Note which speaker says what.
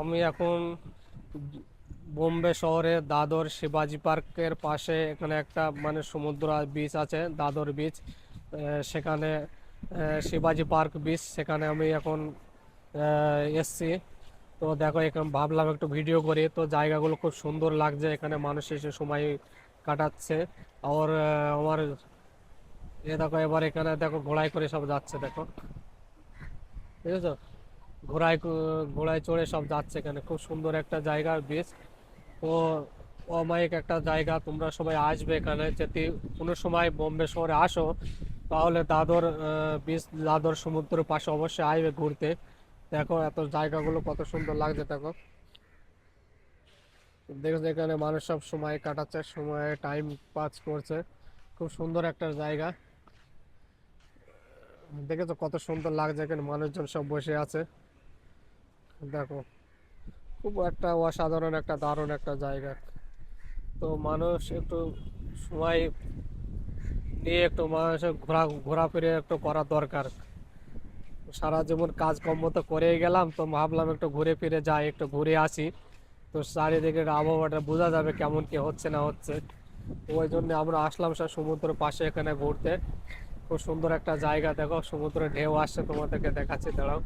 Speaker 1: আমি এখন বোম্বে শহরে দাদর শিবাজি পার্কের পাশে এখানে একটা মানে সমুদ্র বিচ আছে, দাদর বিচ সেখানে শিবাজি পার্ক বিচ সেখানে আমি এখন এসছি। তো দেখো, এখানে ভাবলাম একটু ভিডিও করি। তো জায়গাগুলো খুব সুন্দর লাগছে, এখানে মানুষ এসে সময় কাটাচ্ছে। আর আমার, এ দেখো, এবার এখানে দেখো, ঘোড়ায় করে সব যাচ্ছে, দেখো। বুঝেছ? ঘোড়ায় ঘোড়ায় চড়ে সব যাচ্ছে এখানে। খুব সুন্দর একটা জায়গা বিচ তো অমায়িক একটা জায়গা, তোমরা সবাই আসবে এখানে। যদি কোনো সময় বোম্বে শহরে আসো, তাহলে দাদর বিচ দাদর সমুদ্রের পাশে অবশ্যই আসবে ঘুরতে। দেখো এত জায়গাগুলো কত সুন্দর লাগছে, দেখো। দেখো এখানে মানুষ সব সময় কাটাচ্ছে, সময় টাইম পাস করছে। খুব সুন্দর একটা জায়গা। দেখেছ কত সুন্দর লাগছে এখানে মানুষজন সব বসে আছে। দেখো, খুব একটা অসাধারণ একটা দারুণ একটা জায়গা। তো মানুষ একটু সময় নিয়ে একটু মানুষের ঘোরা, ঘোরাফেরা একটু করা দরকার। সারা জীবন কাজকর্ম তো করেই গেলাম, তো ভাবলাম একটু ঘুরে ফিরে যাই, একটু ঘুরে আসি। তো চারিদিকে আবহাওয়াটা বোঝা যাবে কেমন কি হচ্ছে না হচ্ছে। ওই জন্য আমরা আসলাম সব সমুদ্রের পাশে এখানে ঘুরতে। খুব সুন্দর একটা জায়গা, দেখো, সমুদ্রের ঢেউ আসছে তোমাদেরকে দেখাচ্ছি, দাঁড়াও।